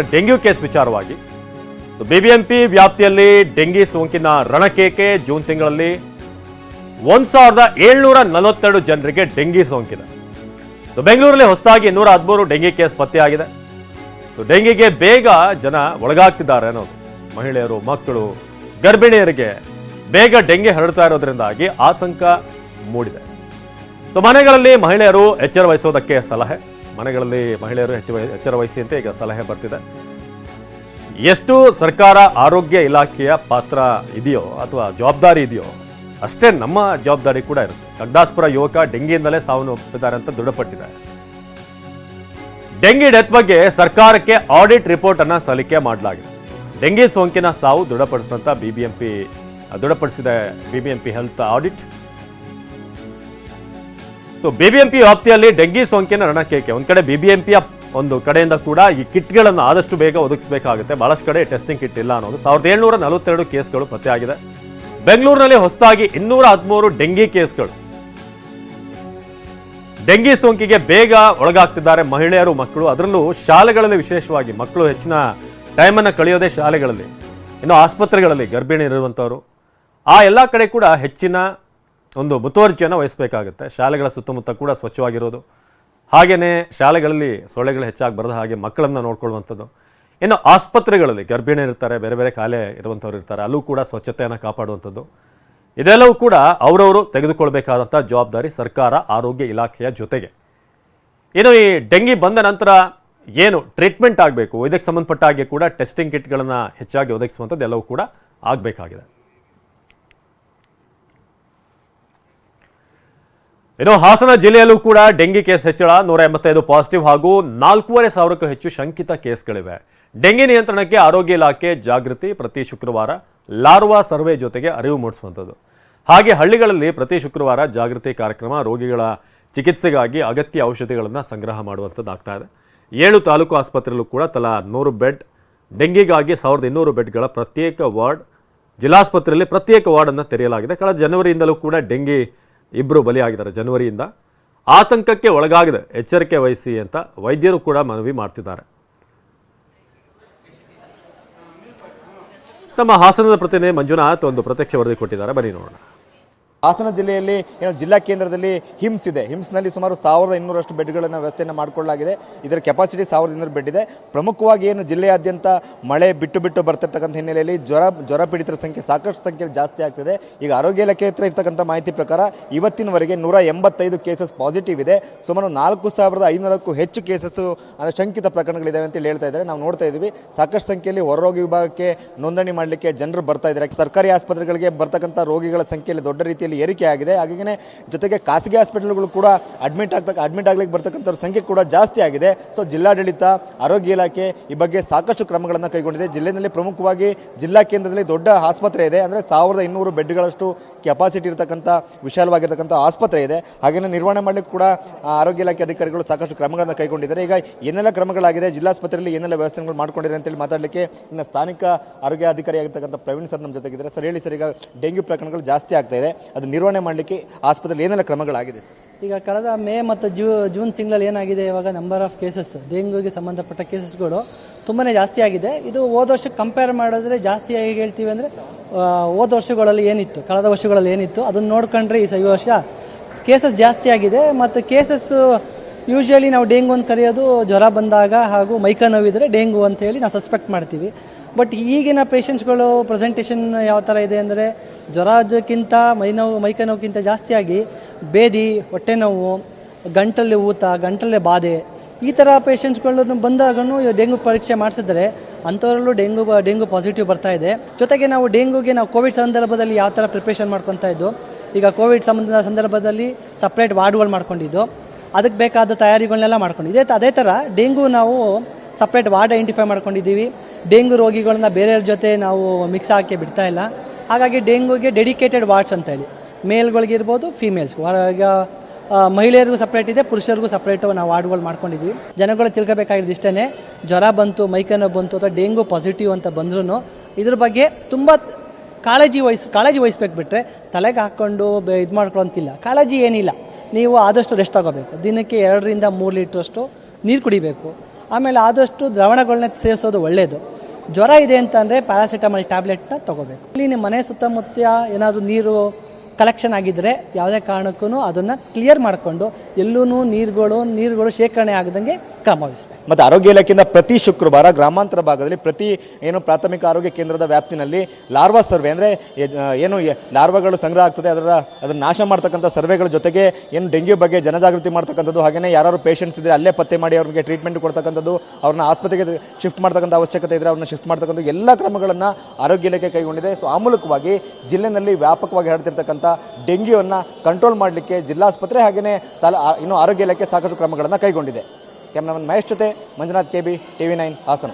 Dengue case ವಿಚಾರವಾಗಿ. So BBMP ವ್ಯಾಪ್ತಿಯಲ್ಲಿ dengue ಸೋಂಕಿನ ರಣಕೇಕೆ ಜೂನ್ ತಿಂಗಳಲ್ಲಿ ಒಂದ್ ಸಾವಿರದ ಏಳ್ನೂರ ನಲವತ್ತೆರಡು ಜನರಿಗೆ ಡೆಂಗಿ ಸೋಂಕಿದೆ ಸೊ ಬೆಂಗಳೂರಲ್ಲಿ ಹೊಸದಾಗಿ ನೂರ ಹದಿಮೂರು ಡೆಂಗಿ ಕೇಸ್ ಪತ್ತೆಯಾಗಿದೆ. ಸೊ ಡೆಂಗಿಗೆ ಬೇಗ ಜನ ಒಳಗಾಗ್ತಿದ್ದಾರೆ ಅನ್ನೋದು. ಮಹಿಳೆಯರು, ಮಕ್ಕಳು, ಗರ್ಭಿಣಿಯರಿಗೆ ಬೇಗ ಡೆಂಗಿ ಹರಡ್ತಾ ಇರೋದ್ರಿಂದಾಗಿ ಆತಂಕ ಮೂಡಿದೆ. ಸೊ ಮನೆಗಳಲ್ಲಿ ಮಹಿಳೆಯರು ಎಚ್ಚರ ವಹಿಸೋದಕ್ಕೆ ಸಲಹೆ. ಮನೆಗಳಲ್ಲಿ ಮಹಿಳೆಯರು ಹೆಚ್ಚು ಎಚ್ಚರ ಅಂತ ಈಗ ಸಲಹೆ ಬರ್ತಿದೆ. ಎಷ್ಟು ಸರ್ಕಾರ ಆರೋಗ್ಯ ಇಲಾಖೆಯ ಪಾತ್ರ ಇದೆಯೋ ಅಥವಾ ಜವಾಬ್ದಾರಿ ಇದೆಯೋ ಅಷ್ಟೇ ನಮ್ಮ ಜವಾಬ್ದಾರಿ ಕೂಡ ಇರುತ್ತೆ. ಕಗ್ದಾಸ್ಪುರ ಯುವಕ ಡೆಂಗಿಯಿಂದಲೇ ಸಾವನ್ನಪ್ಪಿದ್ದಾರೆ ಅಂತ ದೃಢಪಟ್ಟಿದೆ ಡೆಂಗಿ ಡೆತ್ ಬಗ್ಗೆ ಸರ್ಕಾರಕ್ಕೆ ಆಡಿಟ್ ರಿಪೋರ್ಟ್ ಅನ್ನ ಸಲ್ಲಿಕೆ ಮಾಡಲಾಗಿದೆ. ಡೆಂಗಿ ಸೋಂಕಿನ ಸಾವು ದೃಢಪಡಿಸಿದಂತ BBMP, ದೃಢಪಡಿಸಿದೆ BBMP health audit so BBMP ವ್ಯಾಪ್ತಿಯಲ್ಲಿ ಡೆಂಗಿ ಸೋಂಕಿನ ರಣಕೇಕೆ. ಒಂದು ಕಡೆ ಬಿಬಿಎಂಪಿಯ ಒಂದು ಕಡೆಯಿಂದ ಕೂಡ ಈ ಕಿಟ್ಗಳನ್ನು ಆದಷ್ಟು ಬೇಗ ಒದಗಿಸಬೇಕಾಗುತ್ತೆ. ಬಹಳಷ್ಟು ಕಡೆ ಟೆಸ್ಟಿಂಗ್ ಕಿಟ್ ಇಲ್ಲ ಅನ್ನೋದು. ಸಾವಿರದ ಏಳ್ನೂರ ನಲವತ್ತೆರಡು ಕೇಸ್ಗಳು ಪತ್ತೆಯಾಗಿದೆ ಬೆಂಗಳೂರಿನಲ್ಲಿ ಹೊಸದಾಗಿ ಇನ್ನೂರ ಹದಿಮೂರು ಡೆಂಗಿ ಕೇಸ್ಗಳು. ಡೆಂಗಿ ಸೋಂಕಿಗೆ ಬೇಗ ಒಳಗಾಗ್ತಿದ್ದಾರೆ ಮಹಿಳೆಯರು, ಮಕ್ಕಳು. ಅದರಲ್ಲೂ ಶಾಲೆಗಳಲ್ಲಿ ವಿಶೇಷವಾಗಿ ಮಕ್ಕಳು ಹೆಚ್ಚಿನ ಟೈಮನ್ನು ಕಳೆಯೋದೇ ಶಾಲೆಗಳಲ್ಲಿ. ಇನ್ನು ಆಸ್ಪತ್ರೆಗಳಲ್ಲಿ ಗರ್ಭಿಣಿ ಇರುವಂಥವ್ರು. ಆ ಎಲ್ಲ ಕಡೆ ಕೂಡ ಹೆಚ್ಚಿನ ಒಂದು ಮುತುವರ್ಜಿಯನ್ನು ವಹಿಸಬೇಕಾಗುತ್ತೆ. ಶಾಲೆಗಳ ಸುತ್ತಮುತ್ತ ಕೂಡ ಸ್ವಚ್ಛವಾಗಿರೋದು. ಹಾಗೆಯೇ ಶಾಲೆಗಳಲ್ಲಿ ಸೊಳ್ಳೆಗಳು ಹೆಚ್ಚಾಗಿ ಬರದ ಹಾಗೆ ಮಕ್ಕಳನ್ನು ನೋಡ್ಕೊಳ್ಳುವಂಥದ್ದು. ಇನ್ನು ಆಸ್ಪತ್ರೆಗಳಲ್ಲಿ ಗರ್ಭಿಣಿ ಇರ್ತಾರೆ, ಬೇರೆ ಬೇರೆ ಕಾಲೇ ಇರುವಂಥವ್ರು ಇರ್ತಾರೆ, ಅಲ್ಲೂ ಕೂಡ ಸ್ವಚ್ಛತೆಯನ್ನು ಕಾಪಾಡುವಂಥದ್ದು. ಇದೆಲ್ಲವೂ ಕೂಡ ಅವರವರು ತೆಗೆದುಕೊಳ್ಬೇಕಾದಂಥ ಜವಾಬ್ದಾರಿ ಸರ್ಕಾರ, ಆರೋಗ್ಯ ಇಲಾಖೆಯ ಜೊತೆಗೆ. ಇನ್ನು ಈ ಡೆಂಗಿ ಬಂದ ನಂತರ ಏನು ಟ್ರೀಟ್ಮೆಂಟ್ ಆಗಬೇಕು? ಇದಕ್ಕೆ ಸಂಬಂಧಪಟ್ಟ ಹಾಗೆ ಕೂಡ ಟೆಸ್ಟಿಂಗ್ ಕಿಟ್ಗಳನ್ನು ಹೆಚ್ಚಾಗಿ ಒದಗಿಸುವಂಥದ್ದು ಎಲ್ಲವೂ ಕೂಡ ಆಗಬೇಕಾಗಿದೆ. ಇನ್ನು ಹಾಸನ ಜಿಲ್ಲೆಯಲ್ಲೂ ಕೂಡ ಡೆಂಗಿ ಕೇಸ್ ಹೆಚ್ಚಳ, ನೂರ ಎಂಬತ್ತೈದು ಪಾಸಿಟಿವ್ ಹಾಗೂ ನಾಲ್ಕೂವರೆ ಸಾವಿರಕ್ಕೂ ಹೆಚ್ಚು ಶಂಕಿತ ಕೇಸ್ಗಳಿವೆ. ಡೆಂಗಿ ನಿಯಂತ್ರಣಕ್ಕೆ ಆರೋಗ್ಯ ಇಲಾಖೆ ಜಾಗೃತಿ, ಪ್ರತಿ ಶುಕ್ರವಾರ ಲಾರ್ವಾ ಸರ್ವೆ ಜೊತೆಗೆ ಅರಿವು ಮೂಡಿಸುವಂಥದ್ದು. ಹಾಗೆ ಹಳ್ಳಿಗಳಲ್ಲಿ ಪ್ರತಿ ಶುಕ್ರವಾರ ಜಾಗೃತಿ ಕಾರ್ಯಕ್ರಮ, ರೋಗಿಗಳ ಚಿಕಿತ್ಸೆಗಾಗಿ ಅಗತ್ಯ ಔಷಧಿಗಳನ್ನು ಸಂಗ್ರಹ ಮಾಡುವಂಥದ್ದು ಆಗ್ತಾ ಇದೆ. ಏಳು ತಾಲೂಕು ಆಸ್ಪತ್ರೆಯಲ್ಲೂ ಕೂಡ ತಲಾ ನೂರು ಬೆಡ್, ಡೆಂಗಿಗಾಗಿ ಸಾವಿರದ ಇನ್ನೂರು ಬೆಡ್ಗಳ ಪ್ರತ್ಯೇಕ ವಾರ್ಡ್, ಜಿಲ್ಲಾಸ್ಪತ್ರೆಯಲ್ಲಿ ಪ್ರತ್ಯೇಕ ವಾರ್ಡನ್ನು ತೆರೆಯಲಾಗಿದೆ. ಕಳೆದ ಜನವರಿಯಿಂದಲೂ ಕೂಡ ಡೆಂಗಿ ಇಬ್ಬರು ಬಲಿಯಾಗಿದ್ದಾರೆ ಜನವರಿಯಿಂದ. ಆತಂಕಕ್ಕೆ ಒಳಗಾಗಿದೆ, ಎಚ್ಚರಿಕೆ ವಹಿಸಿ ಅಂತ ವೈದ್ಯರು ಕೂಡ ಮನವಿ ಮಾಡ್ತಿದ್ದಾರೆ. ನಮ್ಮ ಹಾಸನದ ಪ್ರತಿನಿಧಿ ಮಂಜುನಾಥ್ ಒಂದು ಪ್ರತ್ಯಕ್ಷ ವರದಿ ಕೊಟ್ಟಿದ್ದಾರೆ. ಬನ್ನಿ ನೋಡೋಣ. ಹಾಸನ ಜಿಲ್ಲೆಯಲ್ಲಿ ಏನು ಜಿಲ್ಲಾ ಕೇಂದ್ರದಲ್ಲಿ ಹಿಮ್ಸ್ ಇದೆ. ಹಿಮ್ಸ್ನಲ್ಲಿ ಸುಮಾರು ಸಾವಿರದ ಇನ್ನೂರಷ್ಟು ಬೆಡ್ಗಳನ್ನು ವ್ಯವಸ್ಥೆಯನ್ನು ಮಾಡಿಕೊಳ್ಳಲಾಗಿದೆ. ಇದರ ಕೆಪಾಸಿಟಿ ಸಾವಿರದ ಇನ್ನೂರು ಬೆಡ್ ಇದೆ. ಪ್ರಮುಖವಾಗಿ ಏನು ಜಿಲ್ಲೆಯಾದ್ಯಂತ ಮಳೆ ಬಿಟ್ಟು ಬಿಟ್ಟು ಬರ್ತಿರ್ತಕ್ಕಂಥ ಹಿನ್ನೆಲೆಯಲ್ಲಿ ಜ್ವರ ಜ್ವರ ಪೀಡಿತರ ಸಂಖ್ಯೆ ಸಾಕಷ್ಟು ಸಂಖ್ಯೆಯಲ್ಲಿ ಜಾಸ್ತಿ ಆಗ್ತಿದೆ. ಈಗ ಆರೋಗ್ಯ ಇಲಾಖೆ ಹತ್ರ ಇರ್ತಕ್ಕಂಥ ಮಾಹಿತಿ ಪ್ರಕಾರ ಇವತ್ತಿನವರೆಗೆ ನೂರ ಎಂಬತ್ತೈದು ಕೇಸಸ್ ಪಾಸಿಟಿವ್ ಇದೆ. ಸುಮಾರು ನಾಲ್ಕು ಸಾವಿರದ ಐನೂರಕ್ಕೂ ಹೆಚ್ಚು ಕೇಸಸ್ಸು ಅಂದರೆ ಶಂಕಿತ ಪ್ರಕರಣಗಳಿದ್ದಾವೆ ಅಂತ ಹೇಳಿ ಹೇಳ್ತಾ ಇದ್ದಾರೆ. ನಾವು ನೋಡ್ತಾ ಇದ್ದೀವಿ. ಸಾಕಷ್ಟು ಸಂಖ್ಯೆಯಲ್ಲಿ ಹೊರರೋಗಿ ವಿಭಾಗಕ್ಕೆ ನೋಂದಣಿ ಮಾಡಲಿಕ್ಕೆ ಜನರು ಬರ್ತಾ ಇದ್ದಾರೆ. ಸರ್ಕಾರಿ ಆಸ್ಪತ್ರೆಗಳಿಗೆ ಬರ್ತಕ್ಕಂಥ ರೋಗಿಗಳ ಸಂಖ್ಯೆಯಲ್ಲಿ ದೊಡ್ಡ ರೀತಿಯಲ್ಲಿ ಏರಿಕೆ ಆಗಿದೆ. ಹಾಗೆಯೇ ಜೊತೆಗೆ ಖಾಸಗಿ ಹಾಸ್ಪಿಟಲ್ಗಳು ಕೂಡ ಅಡ್ಮಿಟ್ ಆಗ್ತಕ್ಕ ಅಡ್ಮಿಟ್ ಆಗ್ಲಿಕ್ಕೆ ಬರ್ತಕ್ಕಂಥವ್ರ ಸಂಖ್ಯೆ ಕೂಡ ಜಾಸ್ತಿ ಆಗಿದೆ. ಸೊ ಜಿಲ್ಲಾಡಳಿತ, ಆರೋಗ್ಯ ಇಲಾಖೆ ಈ ಬಗ್ಗೆ ಸಾಕಷ್ಟು ಕ್ರಮಗಳನ್ನು ಕೈಗೊಂಡಿದೆ. ಜಿಲ್ಲೆಯಲ್ಲಿ ಪ್ರಮುಖವಾಗಿ ಜಿಲ್ಲಾ ಕೇಂದ್ರದಲ್ಲಿ ದೊಡ್ಡ ಆಸ್ಪತ್ರೆ ಇದೆ. ಅಂದರೆ ಸಾವಿರದ ಇನ್ನೂರು ಬೆಡ್ಗಳಷ್ಟು ಕೆಪಾಸಿಟಿ ಇರತಕ್ಕಂಥ, ವಿಶಾಲವಾಗಿರ್ತಕ್ಕಂಥ ಆಸ್ಪತ್ರೆ ಇದೆ. ಹಾಗೆಯೇ ನಿರ್ವಹಣೆ ಮಾಡಲಿಕ್ಕೆ ಕೂಡ ಆರೋಗ್ಯ ಇಲಾಖೆ ಅಧಿಕಾರಿಗಳು ಸಾಕಷ್ಟು ಕ್ರಮಗಳನ್ನು ಕೈಗೊಂಡಿದ್ದಾರೆ. ಈಗ ಏನೆಲ್ಲ ಕ್ರಮಗಳಾಗಿದೆ, ಜಿಲ್ಲಾಸ್ಪತ್ರೆಯಲ್ಲಿ ಏನೆಲ್ಲ ವ್ಯವಸ್ಥೆಗಳು ಮಾಡ್ಕೊಂಡಿದ್ದಾರೆ ಅಂತೇಳಿ ಮಾತಾಡಲಿಕ್ಕೆ ಇನ್ನು ಸ್ಥಾನಿಕ ಆರೋಗ್ಯ ಅಧಿಕಾರಿ ಆಗಿರ್ತಕ್ಕಂಥ ಪ್ರವೀಣ್ ಸರ್ ನಮ್ಮ ಜೊತೆಗಿದ್ದಾರೆ. ಸರ್, ಹೇಳಿ ಸರ್, ಈಗ ಡೆಂಗ್ಯೂ ಪ್ರಕರಣಗಳು ಜಾಸ್ತಿ ಆಗ್ತಾ ಇದೆ. ಅದು ನಿರ್ವಹಣೆ ಮಾಡಲಿಕ್ಕೆ ಆಸ್ಪತ್ರೆಯಲ್ಲಿ ಏನೆಲ್ಲ ಕ್ರಮಗಳಾಗಿದೆ? ಈಗ ಕಳೆದ ಮೇ ಮತ್ತು ಜೂ, ಜೂನ್ ತಿಂಗಳಲ್ಲಿ ಏನಾಗಿದೆ ಇವಾಗ ನಂಬರ್ ಆಫ್ ಕೇಸಸ್ ಡೆಂಗ್ಯೂಗೆ ಸಂಬಂಧಪಟ್ಟ ಕೇಸಸ್ಗಳು ತುಂಬಾ ಜಾಸ್ತಿ ಆಗಿದೆ. ಇದು ಹೋದ ವರ್ಷಕ್ಕೆ ಕಂಪೇರ್ ಮಾಡಿದ್ರೆ ಜಾಸ್ತಿ ಆಗಿ ಹೇಳ್ತೀವಿ ಅಂದರೆ ಹೋದ ವರ್ಷಗಳಲ್ಲಿ ಏನಿತ್ತು, ಕಳೆದ ವರ್ಷಗಳಲ್ಲಿ ಏನಿತ್ತು, ಅದನ್ನು ನೋಡ್ಕೊಂಡ್ರೆ ಈ ಸೈವ ವರ್ಷ ಕೇಸಸ್ ಜಾಸ್ತಿ ಆಗಿದೆ. ಮತ್ತು ಕೇಸಸ್ಸು ಯೂಶ್ವಲಿ ನಾವು ಡೆಂಗು ಅಂತ ಕರೆಯೋದು ಜ್ವರ ಬಂದಾಗ ಹಾಗೂ ಮೈಕ ನೋವಿದ್ರೆ ಡೆಂಗು ಅಂತೇಳಿ ನಾವು ಸಸ್ಪೆಕ್ಟ್ ಮಾಡ್ತೀವಿ. ಬಟ್ ಈಗಿನ ಪೇಷಂಟ್ಸ್ಗಳು ಪ್ರೆಸೆಂಟೇಷನ್ ಯಾವ ಥರ ಇದೆ ಅಂದರೆ ಜ್ವರಕ್ಕಿಂತ ಮೈನೋವು ಮೈಕ ನೋವುಕ್ಕಿಂತ ಜಾಸ್ತಿಯಾಗಿ ಬೇದಿ, ಹೊಟ್ಟೆ ನೋವು ಗಂಟಲ್ಲಿ ಊತ ಗಂಟಲ್ಲೇ ಬಾಧೆ ಈ ಥರ ಪೇಷಂಟ್ಸ್ಗಳನ್ನು ಬಂದಾಗೂ ಡೆಂಗು ಪರೀಕ್ಷೆ ಮಾಡಿಸಿದ್ರೆ ಅಂಥವರಲ್ಲೂ ಡೆಂಗು ಡೆಂಗು ಪಾಸಿಟಿವ್ ಬರ್ತಾ ಇದೆ. ಜೊತೆಗೆ ನಾವು ಡೆಂಗುಗೆ ನಾವು ಕೋವಿಡ್ ಸಂದರ್ಭದಲ್ಲಿ ಯಾವ ಥರ ಪ್ರಿಪ್ರೇಷನ್ ಮಾಡ್ಕೊತಾ ಇದ್ದು, ಈಗ ಕೋವಿಡ್ ಸಂಬಂಧ ಸಂದರ್ಭದಲ್ಲಿ ಸಪ್ರೇಟ್ ವಾರ್ಡ್ಗಳು ಮಾಡ್ಕೊಂಡಿದ್ದು, ಅದಕ್ಕೆ ಬೇಕಾದ ತಯಾರಿಗಳನ್ನೆಲ್ಲ ಮಾಡ್ಕೊಂಡು ಇದೇ ತ- ಅದೇ ಥರ ಡೆಂಗು ನಾವು ಸಪ್ರೇಟ್ ವಾರ್ಡ್ ಐಡೆಂಟಿಫೈ ಮಾಡ್ಕೊಂಡಿದ್ದೀವಿ. ಡೆಂಗು ರೋಗಿಗಳನ್ನ ಬೇರೆಯವ್ರ ಜೊತೆ ನಾವು ಮಿಕ್ಸ್ ಹಾಕಿ ಬಿಡ್ತಾ ಇಲ್ಲ. ಹಾಗಾಗಿ ಡೆಂಗುಗೆ ಡೆಡಿಕೇಟೆಡ್ ವಾರ್ಡ್ಸ್ ಅಂತ ಹೇಳಿ ಮೇಲ್ಗಳಿಗಿರ್ಬೋದು ಫೀಮೇಲ್ಸ್ಗೂ ಈಗ ಮಹಿಳೆಯರಿಗೂ ಸಪ್ರೇಟ್ ಇದೆ, ಪುರುಷರಿಗೂ ಸಪ್ರೇಟು ನಾವು ವಾರ್ಡ್ಗಳು ಮಾಡ್ಕೊಂಡಿದ್ದೀವಿ. ಜನಗಳು ತಿಳ್ಕೋಬೇಕಾಗಿರೋದು ಇಷ್ಟೇ ಜ್ವರ ಬಂತು ಮೈಕನ್ನು ಬಂತು ಅಥವಾ ಡೆಂಗು ಪಾಸಿಟಿವ್ ಅಂತ ಬಂದ್ರೂ ಇದ್ರ ಬಗ್ಗೆ ತುಂಬ ಕಾಳಜಿ ವಹಿಸ್, ಕಾಳಜಿ ವಹಿಸ್ಬೇಕು ಬಿಟ್ಟರೆ ತಲೆಗೆ ಹಾಕ್ಕೊಂಡು ಇದು ಮಾಡ್ಕೊಳಂತಿಲ್ಲ. ಕಾಳಜಿ ಏನಿಲ್ಲ. ನೀವು ಆದಷ್ಟು ರೆಸ್ಟ್ ತಗೋಬೇಕು. ದಿನಕ್ಕೆ ಎರಡರಿಂದ ಮೂರು ಲೀಟ್ರಷ್ಟು ನೀರು ಕುಡಿಬೇಕು. ಆಮೇಲೆ ಆದಷ್ಟು ದ್ರವಣಗಳನ್ನ ಸೇರಿಸೋದು ಒಳ್ಳೆಯದು ಜ್ವರ ಇದೆ ಅಂತಂದರೆ ಪ್ಯಾರಾಸಿಟಮಲ್ ಟ್ಯಾಬ್ಲೆಟ್ನ ತೊಗೋಬೇಕು. ಇಲ್ಲಿ ನಿಮ್ಮ ಮನೆ ಸುತ್ತಮುತ್ತ ಏನಾದರೂ ನೀರು ಕಲೆಕ್ಷನ್ ಆಗಿದ್ದರೆ ಯಾವುದೇ ಕಾರಣಕ್ಕೂ ಅದನ್ನು ಕ್ಲಿಯರ್ ಮಾಡಿಕೊಂಡು ಎಲ್ಲೂ ನೀರುಗಳು ನೀರುಗಳು ಶೇಖರಣೆ ಆಗದಂಗೆ ಕ್ರಮ ವಹಿಸಬೇಕು. ಮತ್ತು ಆರೋಗ್ಯ ಇಲಾಖೆಯಿಂದ ಪ್ರತಿ ಶುಕ್ರವಾರ ಗ್ರಾಮಾಂತರ ಭಾಗದಲ್ಲಿ ಪ್ರತಿ ಏನು ಪ್ರಾಥಮಿಕ ಆರೋಗ್ಯ ಕೇಂದ್ರದ ವ್ಯಾಪ್ತಿನಲ್ಲಿ ಲಾರ್ವಾ ಸರ್ವೆ ಅಂದರೆ ಏನು ಲಾರ್ವಾಗಳು ಸಂಗ್ರಹ ಆಗ್ತದೆ, ಅದರ ಅದನ್ನು ನಾಶ ಮಾಡ್ತಕ್ಕಂಥ ಸರ್ವೆಗಳ ಜೊತೆಗೆ ಏನು ಡೆಂಗ್ಯೂ ಬಗ್ಗೆ ಜನಜಾಗೃತಿ ಮಾಡ್ತಕ್ಕಂಥದ್ದು ಹಾಗೆಯೇ ಯಾರು ಪೇಷಂಟ್ಸ್ ಇದ್ದರೆ ಅಲ್ಲೇ ಪತ್ತೆ ಮಾಡಿ ಅವ್ರಿಗೆ ಟ್ರೀಟ್ಮೆಂಟ್ ಕೊಡ್ತಕ್ಕಂಥದ್ದು, ಅವ್ರನ್ನ ಆಸ್ಪತ್ರೆಗೆ ಶಿಫ್ಟ್ ಮಾಡ್ತಕ್ಕಂಥ ಅವಶ್ಯಕತೆ ಇದ್ದರೆ ಅವ್ರನ್ನ ಶಿಫ್ಟ್ ಮಾಡ್ತಕ್ಕಂಥ ಎಲ್ಲ ಕ್ರಮಗಳನ್ನು ಆರೋಗ್ಯ ಇಲಾಖೆ ಕೈಗೊಂಡಿದೆ. ಸೊ ಆ ಮೂಲಕವಾಗಿ ಜಿಲ್ಲೆನಲ್ಲಿ ವ್ಯಾಪಕವಾಗಿ ಹರಡ್ತಿರ್ತಕ್ಕಂಥ ಡೆಂಗ್ಯೂವನ್ನು ಕಂಟ್ರೋಲ್ ಮಾಡಲಿಕ್ಕೆ ಜಿಲ್ಲಾಸ್ಪತ್ರೆ ಹಾಗೆಯೇ ತಲ ಇನ್ನು ಆರೋಗ್ಯ ಇಲಾಖೆ ಸಾಕಷ್ಟು ಕ್ರಮಗಳನ್ನು ಕೈಗೊಂಡಿದೆ. ಕ್ಯಾಮ್ರಾಮನ್ ಮಹೇಶ್ ಜೊತೆ Manjunath K B T V nine Hassan.